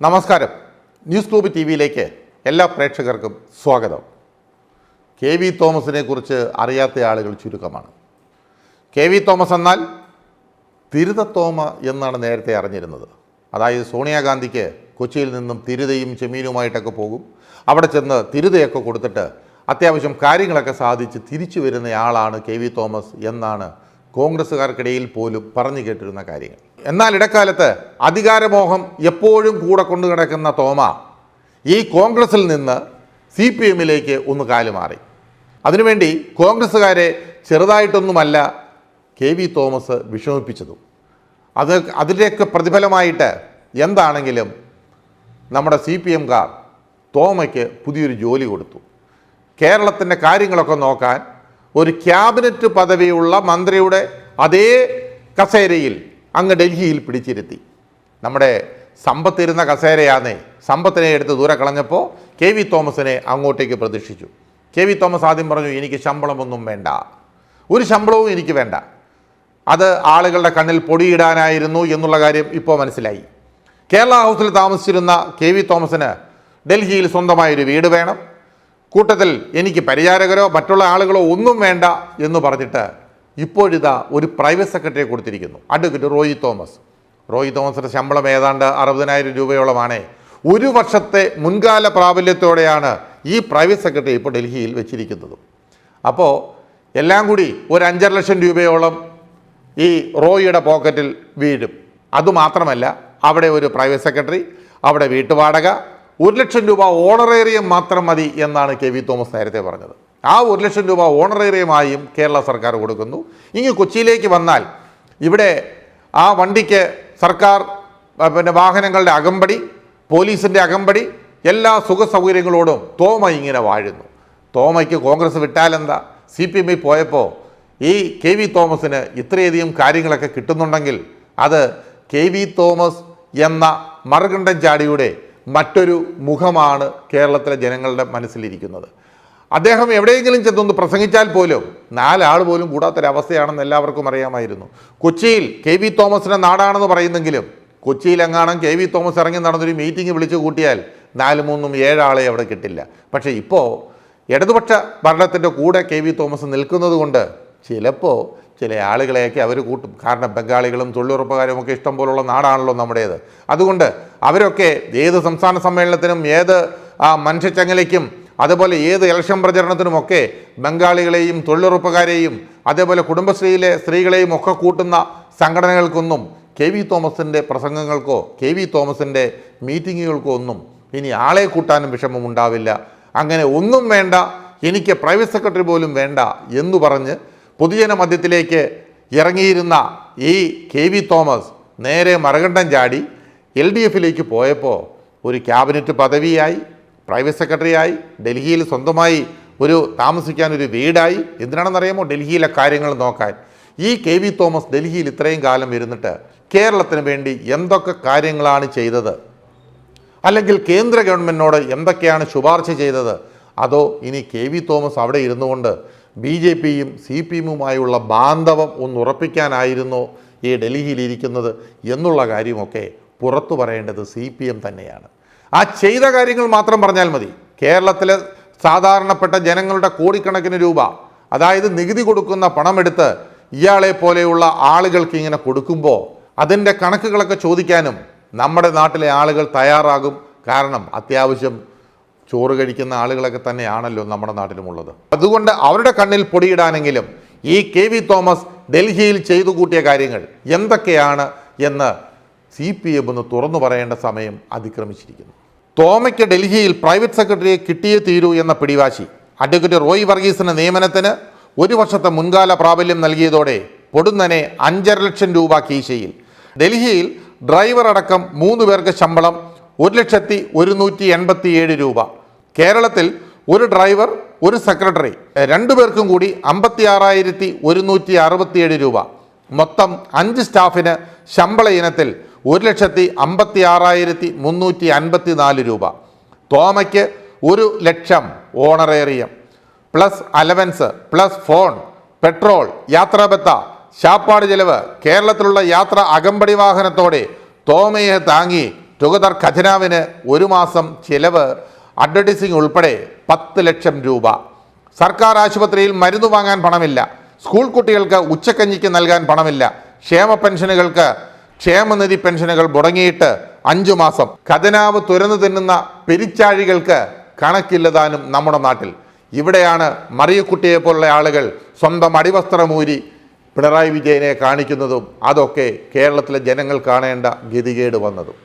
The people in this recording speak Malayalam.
നമസ്കാരം. ന്യൂസ് ക്ലൂബ് ടി വിയിലേക്ക് എല്ലാ പ്രേക്ഷകർക്കും സ്വാഗതം. കെ വി തോമസിനെ കുറിച്ച് അറിയാത്ത ആളുകൾ ചുരുക്കമാണ്. കെ വി തോമസ് എന്നാൽ തിരുതത്തോമ എന്നാണ് നേരത്തെ അറിഞ്ഞിരുന്നത്. അതായത് സോണിയാഗാന്ധിക്ക് കൊച്ചിയിൽ നിന്നും തിരുതയും ചെമ്മീനുമായിട്ടൊക്കെ പോകും. അവിടെ ചെന്ന് തിരുതയൊക്കെ കൊടുത്തിട്ട് അത്യാവശ്യം കാര്യങ്ങളൊക്കെ സാധിച്ച് തിരിച്ചു വരുന്നയാളാണ് കെ വി തോമസ് എന്നാണ് കോൺഗ്രസ്സുകാർക്കിടയിൽ പോലും പറഞ്ഞു കേട്ടിരുന്ന കാര്യങ്ങൾ. എന്നാൽ ഇടക്കാലത്ത് അധികാരമോഹം എപ്പോഴും കൂടെ കൊണ്ടു കിടക്കുന്ന തോമ ഈ കോൺഗ്രസിൽ നിന്ന് സി പി എമ്മിലേക്ക് ഒന്ന് കാലുമാറി അതിനുവേണ്ടി കോൺഗ്രസ്സുകാരെ ചെറുതായിട്ടൊന്നുമല്ല കെ വി തോമസ് വിഷമിപ്പിച്ചതും. അത് അതിന്റെയൊക്കെ പ്രതിഫലമായിട്ട് എന്താണെങ്കിലും നമ്മുടെ സി പി എംകാർ തോമയ്ക്ക് പുതിയൊരു ജോലി കൊടുത്തു. കേരളത്തിന്റെ കാര്യങ്ങളൊക്കെ നോക്കാൻ ഒരു ക്യാബിനറ്റ് പദവിയുള്ള മന്ത്രിയുടെ അതേ കസേരയിൽ അങ്ങ് ഡൽഹിയിൽ പിടിച്ചിരുത്തി. നമ്മുടെ സമ്പത്തിരുന്ന കസേരയാന്നേ സമ്പത്തിനെ എടുത്ത് ദൂരെ കളഞ്ഞപ്പോൾ കെ വി തോമസിനെ അങ്ങോട്ടേക്ക് പ്രതീക്ഷിച്ചു. കെ വി തോമസ് ആദ്യം പറഞ്ഞു എനിക്ക് ശമ്പളമൊന്നും വേണ്ട. ഒരു ശമ്പളവും എനിക്ക് വേണ്ട. അത് ആളുകളുടെ കണ്ണിൽ പൊടിയിടാനായിരുന്നു എന്നുള്ള കാര്യം ഇപ്പോൾ മനസ്സിലായി. കേരള ഹൗസിൽ താമസിച്ചിരുന്ന കെ വി തോമസിന് ഡൽഹിയിൽ സ്വന്തമായൊരു വീട് വേണം. കൂട്ടത്തിൽ എനിക്ക് പരിചാരകരോ മറ്റുള്ള ആളുകളോ ഒന്നും വേണ്ട എന്ന് പറഞ്ഞിട്ട് ഇപ്പോഴിതാ ഒരു പ്രൈവറ്റ് സെക്രട്ടറിയെ കൊടുത്തിരിക്കുന്നു. Advocate Roy Thomas. റോയി തോമസിന്റെ ശമ്പളം ഏതാണ്ട് അറുപതിനായിരം രൂപയോളമാണ്. ഒരു വർഷത്തെ മുൻകാല പ്രാബല്യത്തോടെയാണ് ഈ പ്രൈവറ്റ് സെക്രട്ടറി ഇപ്പോൾ ഡൽഹിയിൽ വെച്ചിരിക്കുന്നത്. അപ്പോൾ എല്ലാം കൂടി ഒരു അഞ്ചര ലക്ഷം രൂപയോളം ഈ റോയിയുടെ പോക്കറ്റിൽ വീഴും. അതുമാത്രമല്ല അവിടെ ഒരു പ്രൈവറ്റ് സെക്രട്ടറി അവിടെ വീട്ടുവാടക ഒരു ലക്ഷം രൂപ ഓണറേറിയം മാത്രം മതി എന്നാണ് കെ വി തോമസ് നേരത്തെ പറഞ്ഞത്. ആ ഒരു ലക്ഷം രൂപ ഓണറേറിയമായും കേരള സർക്കാർ കൊടുക്കുന്നു. ഇനി കൊച്ചിയിലേക്ക് വന്നാൽ ഇവിടെ ആ വണ്ടിക്ക് സർക്കാർ പിന്നെ വാഹനങ്ങളുടെ അകമ്പടി പോലീസിന്റെ അകമ്പടി എല്ലാ സുഖ സൗകര്യങ്ങളോടും തോമ ഇങ്ങനെ വാഴുന്നു. തോമയ്ക്ക് കോൺഗ്രസ് വിട്ടാലെന്താ? സി പി എമ്മിൽ പോയപ്പോൾ ഈ കെ വി തോമസിന് ഇത്രയധികം കാര്യങ്ങളൊക്കെ കിട്ടുന്നുണ്ടെങ്കിൽ അത് കെ വി തോമസ് എന്ന മറുകണ്ഠൻ ചാടിയുടെ മറ്റൊരു മുഖമാണ് കേരളത്തിലെ ജനങ്ങളുടെ മനസ്സിലിരിക്കുന്നത്. അദ്ദേഹം എവിടെയെങ്കിലും ചെന്നൊന്ന് പ്രസംഗിച്ചാൽ പോലും നാലാൾ പോലും കൂടാത്തൊരവസ്ഥയാണെന്ന് എല്ലാവർക്കും അറിയാമായിരുന്നു. കൊച്ചിയിൽ കെ വി തോമസിന്റെ നാടാണെന്ന് പറയുന്നെങ്കിലും കൊച്ചിയിലെങ്ങാനും കെ വി തോമസ് ഇറങ്ങി നടന്നൊരു മീറ്റിംഗ് വിളിച്ചു കൂട്ടിയാൽ നാല് മൂന്നും ഏഴാളെ അവിടെ കിട്ടില്ല. പക്ഷേ ഇപ്പോൾ ഇടതുപക്ഷ ഭരണത്തിന്റെ കൂടെ കെ വി തോമസ് നിൽക്കുന്നത് കൊണ്ട് ചിലപ്പോൾ ചില ആളുകളെയൊക്കെ അവർ കൂട്ടും. കാരണം ബംഗാളികളും തൊഴിലുറപ്പുകാരും ഒക്കെ ഇഷ്ടം പോലുള്ള നാടാണല്ലോ നമ്മുടേത്. അതുകൊണ്ട് അവരൊക്കെ ഏത് സംസ്ഥാന സമ്മേളനത്തിനും ഏത് ആ മനുഷ്യച്ചങ്ങലയ്ക്കും അതുപോലെ ഏത് ഇലക്ഷൻ പ്രചരണത്തിനുമൊക്കെ ബംഗാളികളെയും തൊഴിലുറപ്പുകാരെയും അതേപോലെ കുടുംബശ്രീയിലെ സ്ത്രീകളെയും ഒക്കെ കൂട്ടുന്ന സംഘടനകൾക്കൊന്നും കെ വി തോമസിന്റെ പ്രസംഗങ്ങൾക്കോ കെ വി തോമസിന്റെ മീറ്റിങ്ങുകൾക്കോ ഒന്നും ഇനി ആളെ കൂട്ടാനും വിഷമം ഉണ്ടാവില്ല. അങ്ങനെ ഒന്നും വേണ്ട എനിക്ക് പ്രൈവറ്റ് സെക്രട്ടറി പോലും വേണ്ട എന്ന് പറഞ്ഞ് പൊതുജന മധ്യത്തിലേക്ക് ഇറങ്ങിയിരുന്ന ഈ കെ വി തോമസ് നേരെ മറുകണ്ഠം ചാടി എൽ ഡി എഫിലേക്ക് പോയപ്പോൾ ഒരു ക്യാബിനറ്റ് പദവിയായി. പ്രൈവറ്റ് സെക്രട്ടറിയായി ഡൽഹിയിൽ സ്വന്തമായി ഒരു താമസിക്കാൻ ഒരു വീടായി. എന്തിനാണെന്നറിയാമോ? ഡൽഹിയിലെ കാര്യങ്ങൾ നോക്കാൻ. ഈ കെ വി തോമസ് ഡൽഹിയിൽ ഇത്രയും കാലം ഇരുന്നിട്ട് കേരളത്തിന് വേണ്ടി എന്തൊക്കെ കാര്യങ്ങളാണ് ചെയ്തത്? അല്ലെങ്കിൽ കേന്ദ്ര ഗവൺമെന്റിനോട് എന്തൊക്കെയാണ് ശുപാർശ ചെയ്തത്? അതോ ഇനി കെ വി തോമസ് അവിടെ ഇരുന്നു കൊണ്ട് ബി ജെ പിയും സി പി എമ്മുമായുള്ള ബാന്ധവം ഒന്ന് ഉറപ്പിക്കാനായിരുന്നോ ഈ ഡൽഹിയിലിരിക്കുന്നത് എന്നുള്ള കാര്യമൊക്കെ പുറത്തു പറയേണ്ടത് സി പി എം തന്നെയാണ്. ആ ചെയ്ത കാര്യങ്ങൾ മാത്രം പറഞ്ഞാൽ മതി. കേരളത്തിലെ സാധാരണപ്പെട്ട ജനങ്ങളുടെ കോടിക്കണക്കിന് രൂപ അതായത് നികുതി കൊടുക്കുന്ന പണമെടുത്ത് ഇയാളെ പോലെയുള്ള ആളുകൾക്ക് ഇങ്ങനെ കൊടുക്കുമ്പോൾ അതിന്റെ കണക്കുകളൊക്കെ ചോദിക്കാനും നമ്മുടെ നാട്ടിലെ ആളുകൾ തയ്യാറാകും. കാരണം അത്യാവശ്യം ചോറ് കഴിക്കുന്ന ആളുകളൊക്കെ തന്നെയാണല്ലോ നമ്മുടെ നാട്ടിലുമുള്ളത്. അതുകൊണ്ട് അവരുടെ കണ്ണിൽ പൊടിയിടാനെങ്കിലും ഈ കെ വി തോമസ് ഡൽഹിയിൽ ചെയ്തു കൂട്ടിയ കാര്യങ്ങൾ എന്തൊക്കെയാണ് എന്ന് സി പി എം ഒന്ന് തുറന്നു പറയേണ്ട സമയം അതിക്രമിച്ചിരിക്കുന്നു. തോമയ്ക്ക് ഡൽഹിയിൽ പ്രൈവറ്റ് സെക്രട്ടറിയെ കിട്ടിയേ തീരൂ എന്ന പിടിവാശി. അഡ്വക്കേറ്റ് റോയ് വർഗീസിന് നിയമനത്തിന് ഒരു വർഷത്തെ മുൻകാല പ്രാബല്യം നൽകിയതോടെ പൊടുന്നനെ അഞ്ചര ലക്ഷം രൂപ കീശയിൽ. ഡൽഹിയിൽ ഡ്രൈവർ അടക്കം മൂന്ന് പേർക്ക് ശമ്പളം ഒരു ലക്ഷത്തി ഒരുന്നൂറ്റി എൺപത്തി ഏഴ് രൂപ. കേരളത്തിൽ ഒരു ഡ്രൈവർ ഒരു സെക്രട്ടറി രണ്ടു പേർക്കും കൂടി അമ്പത്തി ആറായിരത്തി ഒരുന്നൂറ്റി അറുപത്തിയേഴ് രൂപ. മൊത്തം അഞ്ച് സ്റ്റാഫിന് ശമ്പള ഇനത്തിൽ ഒരു ലക്ഷത്തി അമ്പത്തി ആറായിരത്തി മുന്നൂറ്റി അൻപത്തി നാല് രൂപ. തോമയ്ക്ക് ഒരു ലക്ഷം honorarium. Plus allowance plus phone petrol യാത്രാബത്ത ശാപ്പാട് ചെലവ് കേരളത്തിലുള്ള യാത്ര അകമ്പടി വാഹനത്തോടെ തോമയെ താങ്ങി തുകതർ ഖജനാവിന് ഒരു മാസം ചിലവ് അഡ്വർടൈസിംഗ് ഉൾപ്പെടെ പത്ത് ലക്ഷം രൂപ. സർക്കാർ ആശുപത്രിയിൽ മരുന്ന് വാങ്ങാൻ പണമില്ല. സ്കൂൾ കുട്ടികൾക്ക് ഉച്ചക്കഞ്ഞിക്ക് നൽകാൻ പണമില്ല. ക്ഷേമ പെൻഷനുകൾക്ക് ക്ഷേമനിധി പെൻഷനുകൾ മുടങ്ങിയിട്ട് അഞ്ചു മാസം. ഖജനാവ് തുരന്നു തിന്നുന്ന പെരിച്ചാഴികൾക്ക് കണക്കില്ലതാനും നമ്മുടെ നാട്ടിൽ. ഇവിടെയാണ് മറിയക്കുട്ടിയെ പോലുള്ള ആളുകൾ സ്വന്തം അടിവസ്ത്രമൂരി പിണറായി വിജയനെ കാണിക്കുന്നതും അതൊക്കെ കേരളത്തിലെ ജനങ്ങൾ കാണേണ്ട ഗതികേട് വന്നതും.